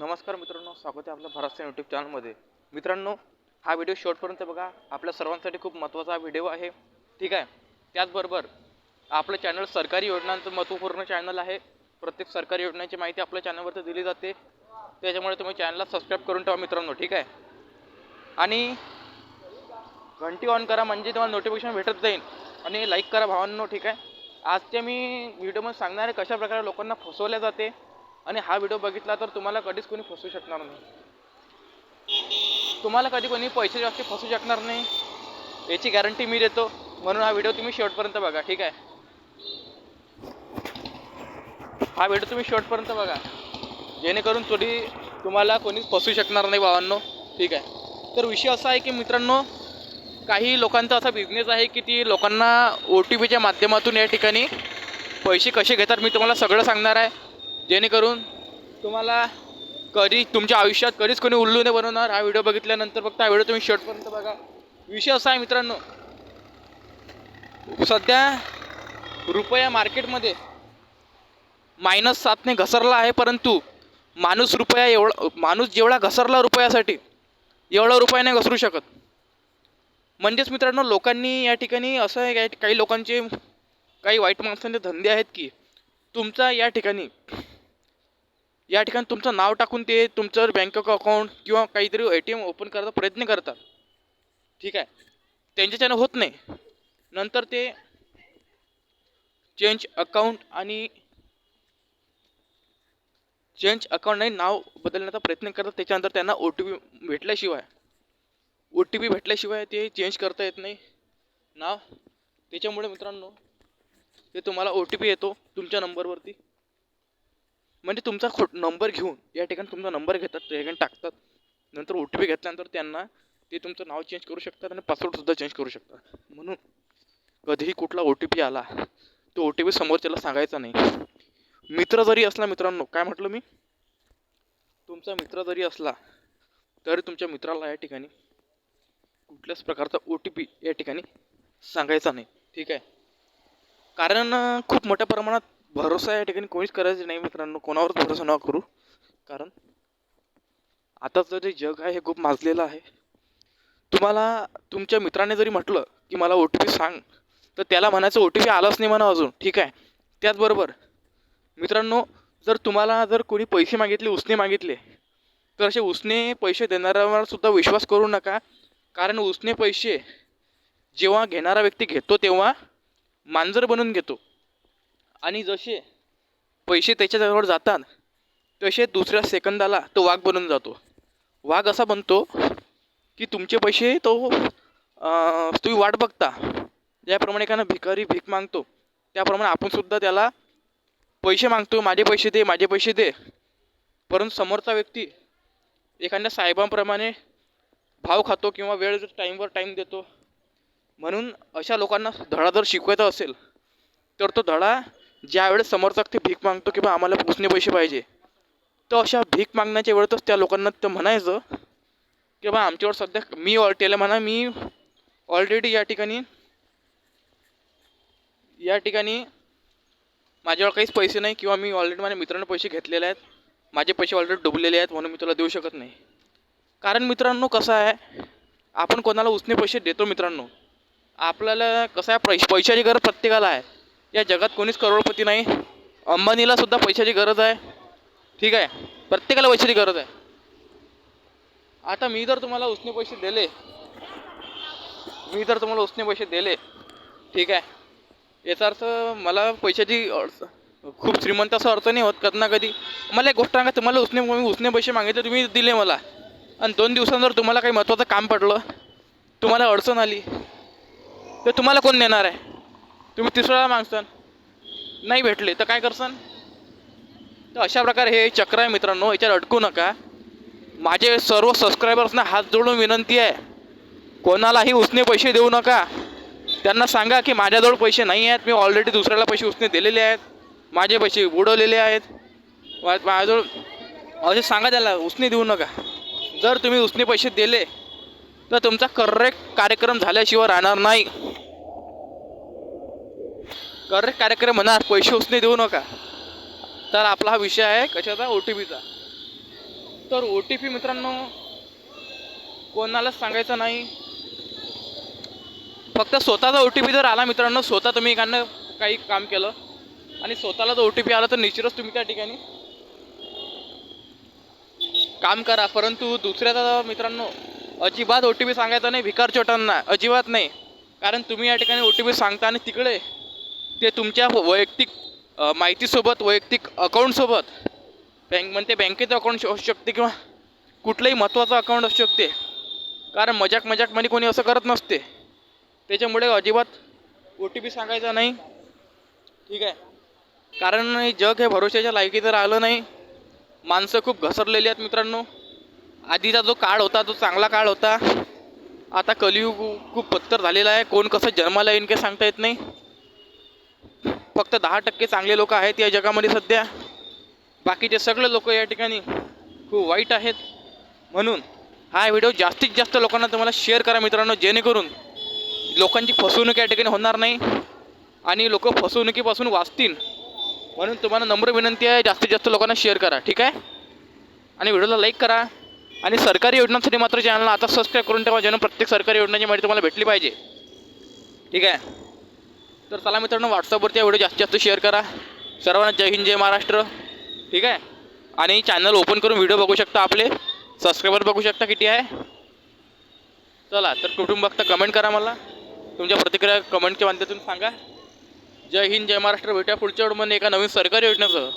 नमस्कार मित्रांनो स्वागत आहे आपल्या भरासन यूट्यूब चॅनलमध्ये मित्रांनो हा व्हिडिओ शेवटपर्यंत बघा. आपल्या सर्वांसाठी खूप महत्त्वाचा व्हिडिओ आहे. ठीक आहे? त्याचबरोबर आपलं चॅनल सरकारी योजनांचं महत्त्वपूर्ण चॅनल आहे. प्रत्येक सरकारी योजनांची माहिती आपल्या चॅनलवरती दिली जाते. त्याच्यामुळे तुम्ही चॅनलला सबस्क्राईब करून ठेवा मित्रांनो ठीक आहे? आणि घंटी ऑन करा म्हणजे तुम्हाला नोटिफिकेशन भेटत जाईल. आणि लाईक करा भावांनो ठीक आहे? आजच्या मी व्हिडिओमध्ये सांगणार आहे कशा प्रकारे लोकांना फसवल्या जाते. आणि हा व्हिडिओ बघितला तर तुम्हाला कधीच कोणी फसू शकणार नाही. तुम्हाला कधी कोणी पैसे जास्त फसू शकणार नाही. याची गॅरंटी मी देतो. म्हणून हा व्हिडिओ तुम्ही शेवटपर्यंत बघा ठीक आहे? हा व्हिडिओ तुम्ही शेवटपर्यंत बघा. जेणेकरून थोडी तुम्हाला कोणीच फसू शकणार नाही भावांनो ठीक आहे? तर विषय असा आहे की मित्रांनो काही लोकांचा असा बिझनेस आहे की ती लोकांना ओ टी पीच्या माध्यमातून या ठिकाणी पैसे कसे घेतात मी तुम्हाला सगळं सांगणार आहे. जेणेकरून तुम्हाला कधी तुमच्या आयुष्यात कधीच कोणी उल्लू नाही बनवणार. हा व्हिडिओ बघितल्यानंतर फक्त हा व्हिडिओ तुम्ही शर्टपर्यंत बघा. विषय असा आहे मित्रांनो सध्या रुपया मार्केटमध्ये मायनस सातने घसरला आहे परंतु माणूस रुपया एवढा माणूस जेवढा घसरला रुपयासाठी एवढा रुपया नाही घसरू शकत. म्हणजेच मित्रांनो लोकांनी या ठिकाणी असं आहे काही- काही लोकांचे काही वाईट माणसांचे धंदे आहेत की तुमचा या ठिकाणी या ठिकाणी तुमचं नाव टाकून ते तुमचं बँक अकाउंट किंवा काहीतरी ए टी एम ओपन करायचा प्रयत्न करतात. ठीक आहे? त्यांच्याच्यानं होत नाही. नंतर ते चेंज अकाउंट आणि चेंज अकाउंट नाही नाव बदलण्याचा प्रयत्न करतात. त्याच्यानंतर त्यांना ओ टी पी भेटल्याशिवाय. ओ टी पी भेटल्याशिवाय ते चेंज करता येत नाही. नाव? त्याच्यामुळे मित्रांनो ते तुम्हाला ओ टी पी येतो तुमच्या नंबरवरती म्हणजे तुमचा खो नंबर घेऊन या ठिकाणी तुमचा नंबर घेतात त्या ठिकाणी टाकतात. नंतर ओ टी पी घेतल्यानंतर त्यांना ते तुमचं नाव चेंज करू शकतात आणि पासवर्डसुद्धा चेंज करू शकतात. म्हणून कधीही कुठला ओ टी पी आला तो ओ टी पी समोरच्याला सांगायचा नाही. मित्र जरी असला मित्रांनो काय म्हटलं मी? तुमचा मित्र जरी असला तरी तुमच्या मित्राला या ठिकाणी कुठल्याच प्रकारचा ओ टी पी या ठिकाणी सांगायचा नाही. ठीक आहे? कारण खूप मोठ्या प्रमाणात भरोसा या ठिकाणी कोणीच करायचं नाही मित्रांनो. कोणावरच भरोसा न करू. कारण आताचं जे जग आहे हे खूप माजलेलं आहे. तुम्हाला तुमच्या मित्राने जरी म्हटलं की मला ओ टी पी सांग तर त्याला म्हणायचं ओ टी पी आलाच नाही म्हणा अजून. ठीक आहे? त्याचबरोबर मित्रांनो जर तुम्हाला जर कोणी पैसे मागितले उसने मागितले तर असे उसने पैसे देणाऱ्यावर सुद्धा विश्वास करू नका. कारण उसने पैसे जेव्हा घेणारा व्यक्ती घेतो तेव्हा मांजर बनून घेतो. आणि जसे पैसे त्याच्याजवळ जातात तसे दुसऱ्या सेकंदाला तो वाघ बनून जातो. वाघ असा बनतो की तुमचे पैसे तो तुम्ही वाट बघता. ज्याप्रमाणे एखादा भिकारी भीक मागतो त्याप्रमाणे आपणसुद्धा त्याला पैसे मागतो. माझे पैसे दे माझे पैसे दे. परंतु समोरचा व्यक्ती एखाद्या साहेबांप्रमाणे भाव खातो किंवा वेळ टाईमवर टाईम देतो. म्हणून अशा लोकांना धडा जर शिकवायचा असेल तर तो धडा ज्यावेळेस समोरचा ते भीक मागतो की बा आम्हाला पुसणे पैसे पाहिजे तर अशा भीक मागण्याच्या वेळेतच त्या लोकांना ते म्हणायचं की बा आमच्यावर सध्या मी ऑल त्याला म्हणा मी ऑलरेडी या ठिकाणी या ठिकाणी माझ्यावर काहीच पैसे नाही किंवा मी ऑलरेडी माझ्या मित्रांना पैसे घेतलेले आहेत माझे पैसे ऑलरेडी डुबलेले आहेत म्हणून मी तुला देऊ शकत नाही. कारण मित्रांनो कसं आहे आपण कोणाला उसने पैसे देतो मित्रांनो आपल्याला कसं आहे पैश पैशाची गरज प्रत्येकाला आहे. या जगात कोणीच करोडपती नाही. अंबानीला सुद्धा पैशाची गरज आहे. ठीक आहे. प्रत्येकाला पैशाची गरज आहे. आता मी जर तुम्हाला उसने पैसे दिले मी जर तुम्हाला उसने पैसे दिले ठीक आहे. याचा अर्थ मला पैशाची अडचण खूप श्रीमंत असं अर्थ नाही होत कधी ना कधी. मला एक गोष्ट सांगा तुम्हाला उसने मी उसने पैसे मागितले तुम्ही दिले मला. आणि दोन दिवसांनी जर तुम्हाला काही महत्त्वाचं काम पडलं तुम्हाला अडचण आली तर तुम्हाला कोण देणार आहे? तुम्ही तिसऱ्याला मागसान. नाही भेटले तर काय करसान? तर अशा प्रकारे हे चक्र आहे मित्रांनो याच्यात अडकू नका. माझे सर्व सबस्क्रायबर्सना हात जोडून विनंती आहे. कोणालाही उसने पैसे देऊ नका. त्यांना सांगा की माझ्याजवळ पैसे नाही आहेत. मी ऑलरेडी दुसऱ्याला पैसे उसने दिलेले आहेत. माझे पैसे बुडवलेले आहेत. माझ्याजवळ असे सांगा त्याला उसने देऊ नका. जर तुम्ही उसने पैसे दिले तर तुमचा करेक्ट कार्यक्रम झाल्याशिवाय राहणार नाही. कर कार्यक्रम होणार पैसे उसने देऊ नका. तर आपला हा विषय आहे कशाचा? ओ टी पीचा तर ओ टी पी मित्रांनो कोणालाच सांगायचं नाही. फक्त स्वतःचा ओ टी पी जर आला मित्रांनो स्वतः तुम्ही एखादं काही काम केलं आणि स्वतःला जर ओ टी पी आला तर निश्चितच तुम्ही त्या ठिकाणी काम करा. परंतु दुसऱ्याचा मित्रांनो अजिबात ओ टी पी सांगायचा नाही भिकार चोटांना अजिबात नाही. कारण तुम्ही या ठिकाणी ओ टी पी सांगता आणि तिकडे ते तुमच्या हो- वैयक्तिक माहितीसोबत वैयक्तिक अकाऊंटसोबत बँक म्हणते बँकेचं अकाउंट असू शकते किंवा कुठलंही महत्त्वाचं अकाउंट असू शकते. कारण मजाक मजाकमध्ये कोणी असं करत नसते. त्याच्यामुळे अजिबात ओ टी पी सांगायचा नाही. ठीक आहे. कारण जग हे भरोशाच्या लायकीचं राहिलं नाही माणसं खूप घसरलेली आहेत मित्रांनो. आधीचा जो काळ होता तो चांगला काळ होता. आता कलियुग खूप पत्तर झालेला आहे. कोण कसं जन्माला येईन काही सांगता येत नाही. फक्त दहा टक्के चांगले लोक आहेत या जगामध्ये सध्या. बाकीचे सगळे लोक या ठिकाणी खूप वाईट आहेत. म्हणून हा व्हिडिओ जास्तीत जास्त लोकांना तुम्हाला शेअर करा मित्रांनो जेणेकरून लोकांची फसवणूक या ठिकाणी होणार नाही आणि लोक फसवणुकीपासून वाचतील. म्हणून तुम्हाला नम्र विनंती आहे जास्तीत जास्त लोकांना शेअर करा ठीक आहे? आणि व्हिडिओला लाईक करा आणि सरकारी योजनांसाठी मात्र चॅनलला आता सबस्क्राईब करून ठेवा जेणेकरून प्रत्येक सरकारी योजनांची माहिती तुम्हाला भेटली पाहिजे. ठीक आहे? तर चला मित्रांनो व्हॉट्सअपवरती हा व्हिडिओ जास्तीत जास्त शेअर करा. सर्वांना जय हिंद जय महाराष्ट्र. ठीक आहे? आणि चॅनल ओपन करून व्हिडिओ बघू शकता आपले. सबस्क्रायबर बघू शकता किती आहे. चला तर कुठून बघता कमेंट करा मला. तुमच्या प्रतिक्रिया कमेंटच्या माध्यमातून सांगा. जय हिंद जय महाराष्ट्र. भेटूया पुढच्या वेळमध्ये एका नवीन सरकारी योजनेचं